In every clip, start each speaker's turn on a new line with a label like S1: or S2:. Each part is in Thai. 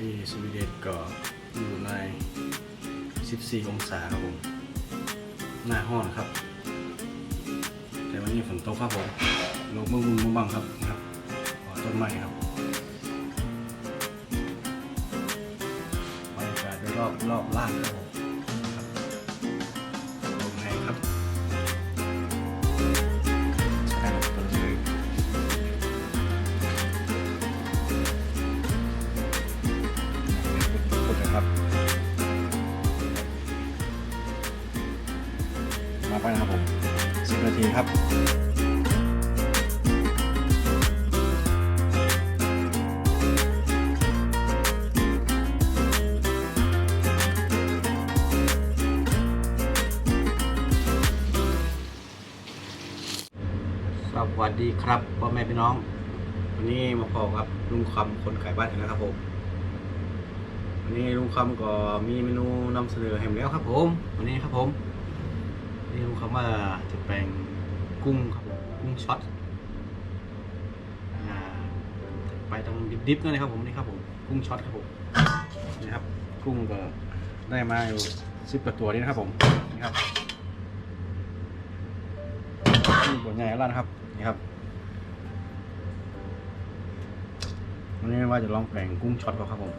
S1: ที่สวีเดนก็อยู่ใน 14 องศาครับผมหน้าห้อนครับ แต่วันนี้ฝนตกครับผมลมมื่อบุญเมื่อบังครับครับต้นไม้ครับบรรยากาศรอบรอบล่างครับผม สวัสดีครับพ่อแม่พี่น้อง วันนี้มาพอครับลุงคำคนขายบ้านอีกแล้วครับผมวันนี้ลุงคำก็มีเมนูนำเสนอแห่งแล้วครับผม วันนี้ครับผมนี่ลุงคำว่าจะแปลงกุ้งครับผมกุ้งช็อตอไปตรงดิบๆนั่นเลยครับผมนี่ครับผมกุ้งช็อตครับผมนี่ครับ กุ้งก็ได้มาอยู่สิบกว่าตัวนี่นะครับผมนี่ครับ นี่ตัวใหญ่แล้วนะครับ นี่ครับ วันนี้ว่าจะลองแปลงกุ้งช็อตก่อนครับผม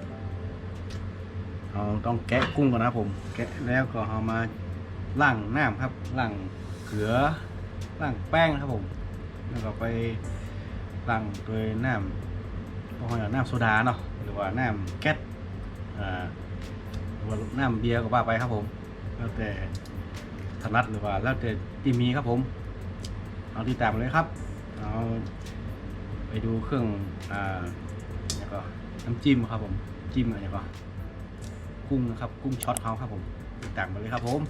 S1: เราต้องแกะกุ้งก่อนนะครับผม แกะแล้วก็เอามาล่างน้ำครับล่างเกลือล่างแป้งนะครับผม แล้วก็ไปล่างโดยน้ำพวกน้ำโซดาเนาะ หรือว่าน้ำแก๊สอ่าหรือว่าน้ำเบียร์ก็ว่าไปครับผม แล้วแต่ถนัดหรือว่าแล้วแต่ที่มีครับผม เอาที่ตามมาเลยครับ เอาไปดูเครื่องอ่าแล้วก็น้ำจิ้มครับผม จิ้มอะไรก็กุ้งนะครับ กุ้งช็อตเขาครับผมติดตามมาเลยครับผม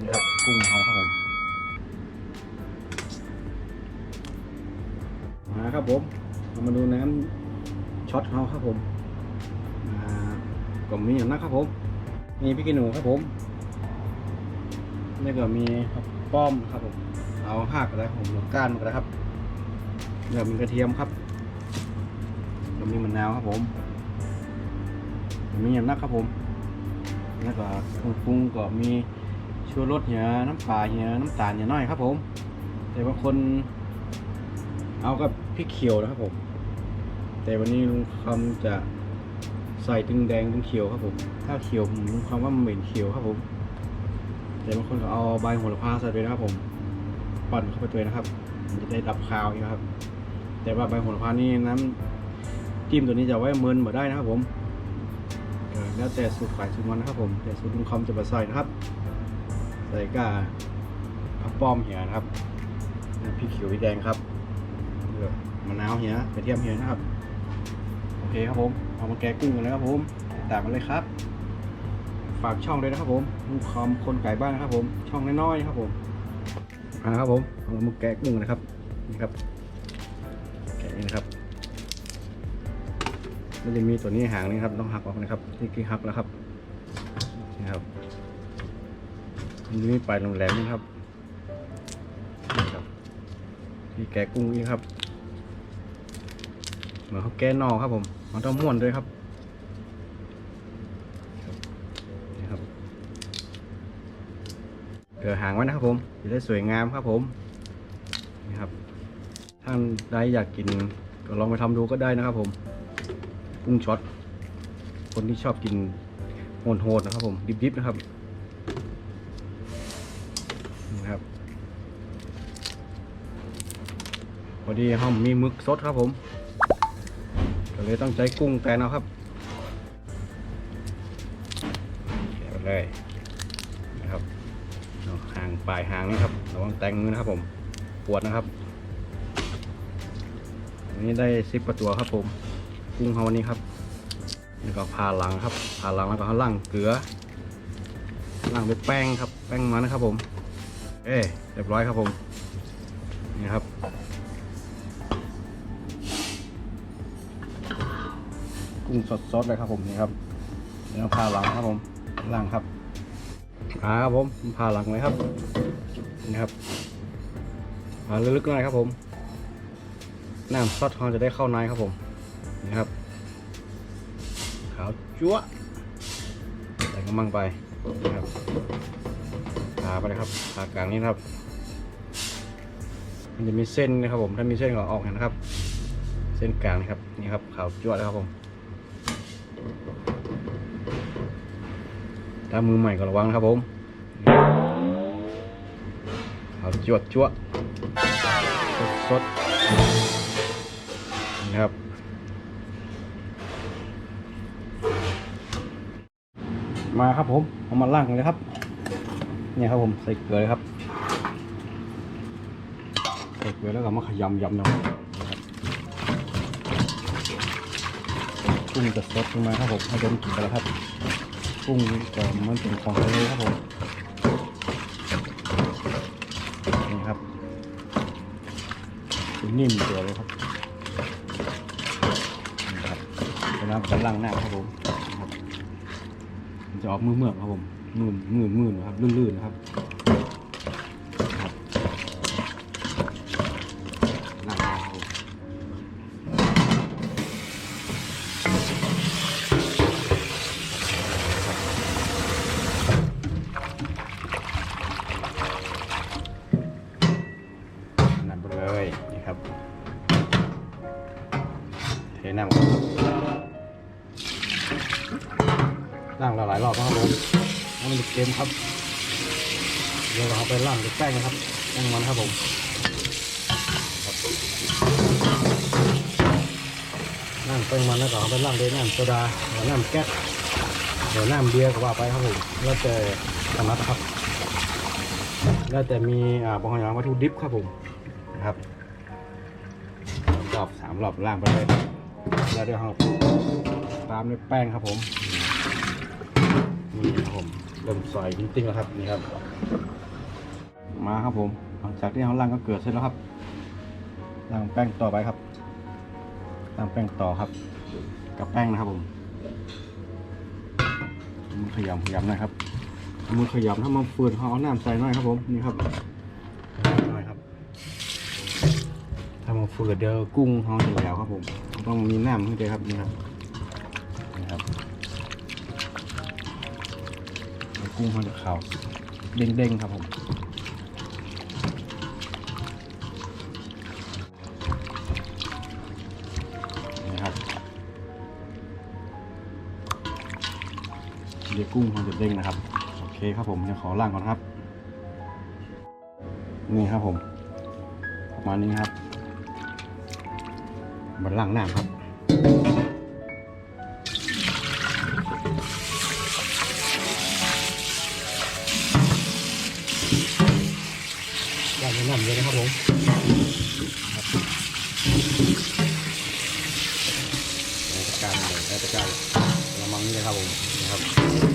S1: นี่ครับกุ้งเขาครับผมมาครับผมเรามาดูน้ำช็อตเขาครับผมอ่ากล่อมมีอย่างนั้นครับผม มีพริกขี้หนูครับผมแล้วก็มีครับป้อมครับผม เอาหักอะไรผมหรือก้านก็ได้ครับเดี๋ยวมีกระเทียมครับแล้วมีมะนาวครับผมแล้วมีอย่างนั้นครับผมแล้วก็เครื่องปรุงก็มีชูรสเหี่ยน้ำปลาเหี่ยน้ำตาลเหี่ยน้อยครับผม แต่บางคนเอากับพริกเขียวนะครับผม แต่วันนี้ลุงคำจะใส่ตึงแดงตึงเขียวครับผม ถ้าเขียวผมลุงคำว่ามันเหม็นเขียวครับผม แต่บางคนก็เอาใบโหระพาใส่ไปนะครับผม ปั่นเข้าไปด้วยนะครับมันจะได้ดับคาวนะครับ แต่ว่าใบโหระพานี่น้ำจิ้มตัวนี้จะไว้เมินหมดได้นะครับ ผมแล้วแต่สูตรขายสูตรมันนะครับผมแต่สูตรลุงคำจะมาใส่นะครับ ใส่กาผักป้อมเหี่ยนะครับพริกเขียวพริกแดงครับมะนาวเหียกระเทียมเหียนะครับโอเคครับผมเอามาแกะกุ้งกันเลยครับผมตามกันเลยครับ ฝากช่องด้วยนะครับผมลูกคอมคนไก่บ้านนะครับผม ช่องน้อยๆครับผม อ่าครับผมเอามาแกะกุ้งนะครับนี่ครับแกะนี่นะครับมันจะมีตัวนี้หางนี่ครับต้องหักออกนะครับนี่คือหักแล้วครับนี่ครับมันจะมีปลายแหลมๆนี่ครับนี่ครับ ที่แกะกุ้งนี่ครับเหมือนเขาแก้นอกครับผมมันต้องม้วนด้วยครับนี่ครับ เกิดหางไว้นะครับผมจะได้สวยงามครับผมนี่ครับท่านใดอยากกินก็ลองไปทำดูก็ได้นะครับผมกุ้งช็อตคนที่ชอบกินโหดๆนะครับผมดิบๆนะครับนะครับพอดีห้องมีมึกสดครับผมก็เลยต้องใช้กุ้งแตนเอาครับแกะไปเลย ปลายหางนี่ครับระวังแตงมือนะครับผมปวดนะครับอันนี้ได้สิบกว่าตัวครับผม กุ้งเขาวันนี้ครับแล้วก็ผ่าหลังครับผ่าหลังแล้วก็ข้างล่างเกลือล่างเป็นแป้งครับ แป้งมันนะครับผม เอ้เรียบร้อยครับผมนี่ครับกุ้งสดๆเลยครับผมนี่ครับแล้วผ่าหลังครับผมหลังครับ อ่าครับผมผ่าหลังเลยครับนี่ครับผ่าลึกๆหน่อยครับผมน้ำซอสเขาจะได้เข้าในครับผมนี่ครับขาจั๊วใส่กระมังไปนะครับทาไปเลยครับทากลางนี้ครับ มันจะมีเส้นนะครับผมถ้ามีเส้นก็ออกนะครับ เส้นกลางนะครับนี่ครับขาวจั๊วแล้วครับผม ถ้ามือใหม่ก็ระวังนะครับผมขาจั๊วจั๊วสดสดๆนะครับมาครับผมเอามาล่างเลยครับเนี่ยครับผมใส่เกลือเลยครับใส่เกลือแล้วก็มาขยำยำนะครับกุ้งจะสดลงมาครับผมให้โดนกินไปแล้วครับ กุ้งก็มันเป็นของทะเลครับผมนี่ครับนิ่มตัวเลยครับนี่ครับเวลากำลังหน้าครับผมจะออกมือเมือกครับผมมื่นมื่นมื่นะครับลื่นๆนะครับล้างหน้าครับผม นั่นไปเลยนี่ครับเทน้ำครับล่างเราหลายรอบแล้วครับผมแล้วมันจะเค็มครับ เดี๋ยวเราเอาไปล่างด้วยแป้งนะครับแป้งมันครับผมครับล่างแป้งมันแล้วก็เอาไปล่างด้วยน้ำโซดาหรือน้ำแก๊สหรือน้ำเบียร์ก็ว่าไปครับผมแล้วแต่ถนัดครับแล้วแต่มีอ่าบางอย่างวัตถุดิบครับผม นะครับรอบสามรอบล่างไปเลยแล้วเดี๋ยวเราตามด้วยแป้งครับผมนี่ครับผมเริ่มซอยจริงๆแล้วครับนี่ครับ มาครับผมหลังจากที่เขาล่างก็เกิดเสร็จแล้วครับล่างแป้งต่อไปครับล่างแป้งต่อครับ กับแป้งนะครับผมมือขยำขยำหน่อยครับมือขยำถ้ามันฝืนเขาเอาน้ำใส่หน่อยครับผมนี่ครับหน่อยครับ ถ้ามันฝืนเดี๋ยวกุ้งเขาจะแล้วครับผม ต้องมีน้ำให้ด้วยครับนี่ครับนี่ครับกุ้งมันจะขาวเด้งๆครับผมนี่ครับเดี๋ยวกุ้งมันจะเด้งนะครับ โอเคครับผมเดี๋ยวขอล่างก่อนครับ นี่ครับผมประมาณนี้ครับ มันล่างน้ำครับได้แนะนำเลยนะครับผมครับในตะการเลยในตะการกระมังนี่เลยครับผมนะครับ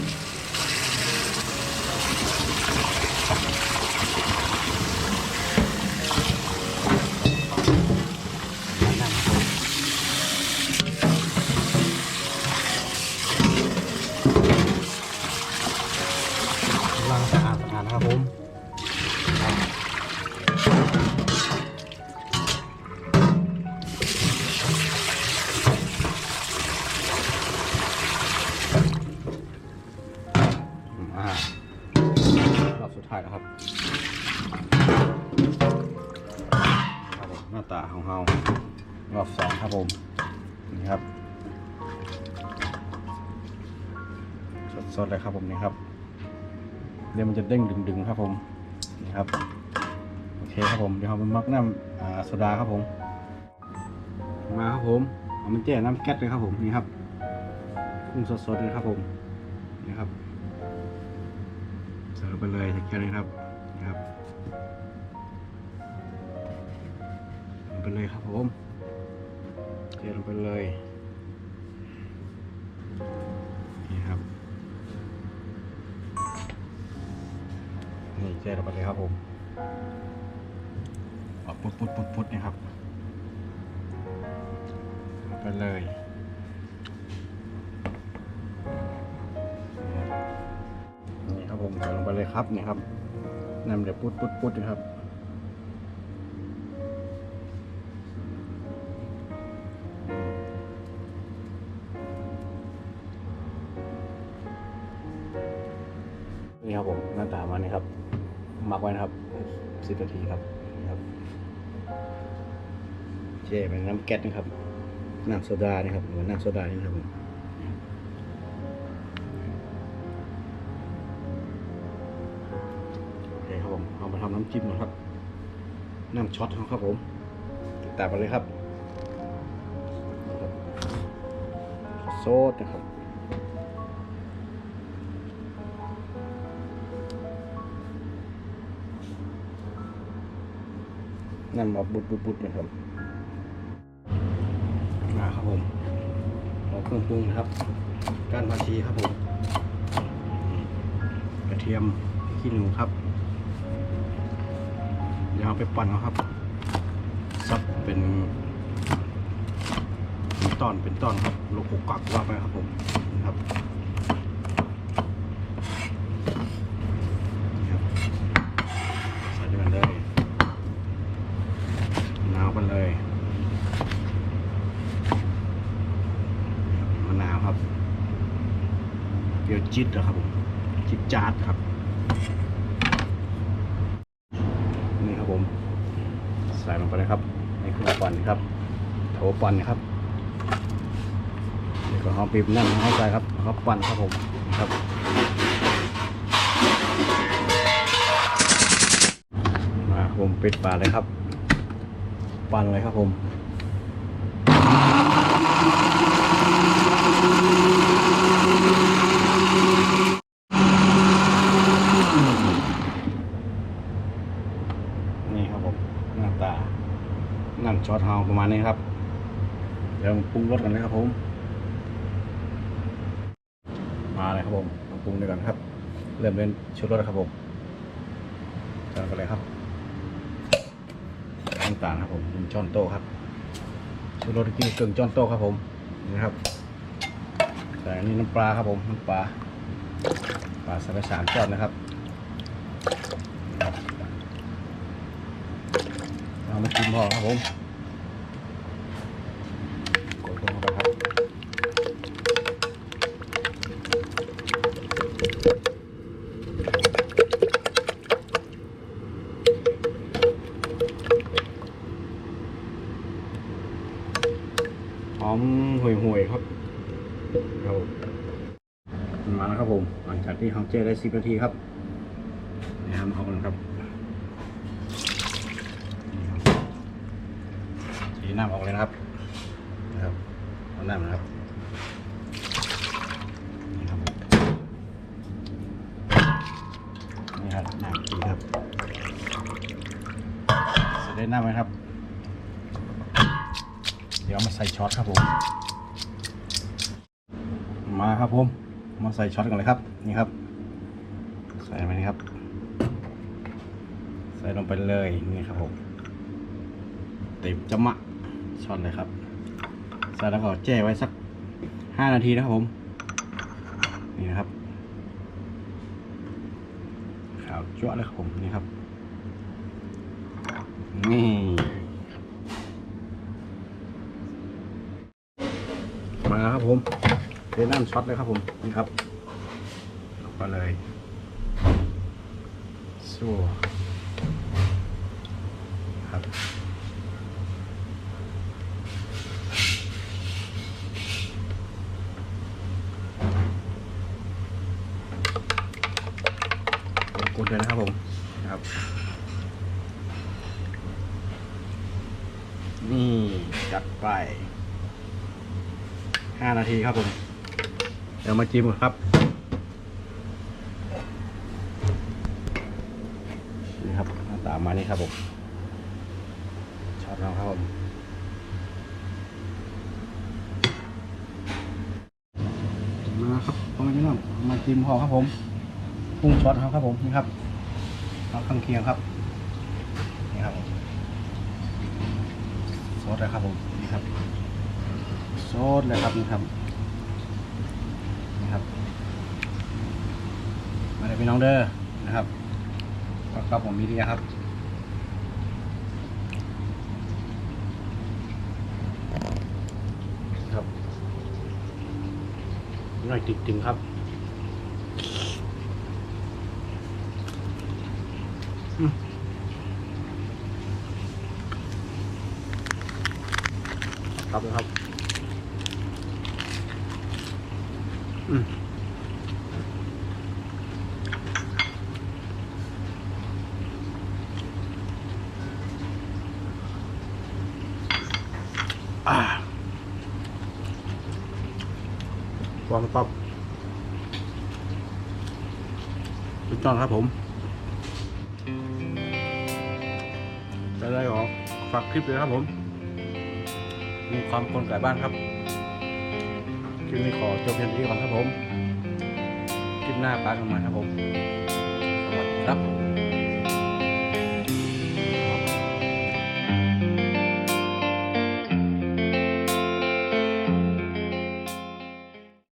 S1: ของเฮารอบสองครับผมนี่ครับ สดๆเลยครับผมนี่ครับเดี๋ยวมันจะเด้งดึงๆครับผมนี่ครับโอเคครับผมเดี๋ยวเราไปมักน้ำอ่าโซดาครับผม มาครับผมเอามันแจ้น้ำแก๊สเลยครับผมนี่ครับกุ้งสดๆเลยครับผมนี่ครับเสิร์ฟไปเลยแค่นี้ครับ เลยครับผมเทลงไปเลยนี่ครับนี่เทลงไปเลยครับผมออกปุดปุดปุดปุดนี่ครับไปเลยนี่ครับผมใส่ลงไปเลยครับนี่ครับนำเดี๋ยวปุดปุดปุดนะครับ นี่ครับผมหน้าตามานี่ครับมักไว้นะครับสิบนาทีครับนี่ครับเช่เป็นน้ำแก๊สนะครับน้ำโซดานี่ครับหรือว่าน้ำโซดานี่ครับผมโอเคครับผมเอามาทำน้ำจิ้มนะครับ น้ำช็อตครับผมติดตามกันเลยครับนะครับโซดนะครับ นั่นมาบุดบุดบุดนะครับมาครับผมเอาเครื่องปรุงนะครับก้านผักชีครับผมกระเทียมขี้หนูครับเดี๋ยวเอาไปปั่นครับซับเป็นเป็นตอนเป็นตอนครับโลกุกกักว่าไปครับผมนะครับนี่ครับใส่ด้วยกันเลย มะนาวกันเลยมะนาวครับ เปรี้ยวจิ๊ดนะครับผมจิ๊ดจาดครับ นี่ครับผม ใส่ลงไปเลยครับในเครื่องปั่นครับโถปั่นนะครับนี่ก็หอมปีบนั่นเข้าใจครับแล้วก็ปั่นครับผมนะครับมาผมปิดฝาเลยครับ ปั่นเลยครับผมนี่ครับผมหน้าตาน้ำช็ อตเฮาประมาณนี้ครับ เดี๋ยวปรุงรสกันเลยครับผม มาเลยครับผมมาปรุงด้วยกันครับ เริ่มเป็นชุดรสครับผมจัดกันเลยครับน้ำตาลครับผมช้อนโต๊ะครับชูรสกินเกลือช้อนโต๊ะครับผมนี่ครับใส่อันนี้น้ำปลาครับผมน้ำปลาปลาใส่ไปสามช้อนนะครับเอามากินพอครับผม ลงไปครับหอมห่วยๆครับครับมาแล้วครับผม หลังจากที่เขาเจได้สิบนาทีครับนี่ครับเอากันครับนี่ครับสีน้ำออกเลยนะครับนะครับ เอาน้ำนะครับนี่ครับนี่ครับน้ำดีครับเสร็จได้น้ำไหมครับ เดี๋ยวมาใส่ช็อตครับผม มาครับผม มาใส่ช็อตกันเลยครับ นี่ครับ ใส่ไปนี่ครับ ใส่ลงไปเลยนี่ครับผมเต็มจะมะช็อตเลยครับ แล้วก็แช่ไว้สักห้านาทีนะครับผม นี่นะครับ ขาวจั่วเลยครับผม นี่ครับ นี่มาครับผมเทน้ำช็อตเลยครับผม นี่ครับลงไปเลยสู้ครับ กดเลยนะครับผมนะครับ นี่จัดไปห้านาทีครับผม เดี๋ยวมาจิ้มกันครับนี่ครับหน้าตามานี่ครับผมช็อตเราครับผมมาครับพ่อแม่พี่น้องมาจิ้มพอครับผม ปรุงช็อตเขาครับผมนี่ครับเอาข้างเคียงครับนี่ครับซอสเลยครับผมนี่ครับโซดเลยครับนี่ครับนี่ครับมาเลยพี่น้องเด้อนะครับก็ครับผมมีเดียครับครับหน่อยติดๆครับ อืมครับเลยครับอืมอ่าวางปั๊บสุดยอดครับผม อะไรออกฝากคลิปเลยครับผมมีความคนไก่บ้านครับคลิปนี้ขอจบเพียงเท่านี้ก่อนครับผม คลิปหน้าปากันใหมาครับผม สวัสดีครับ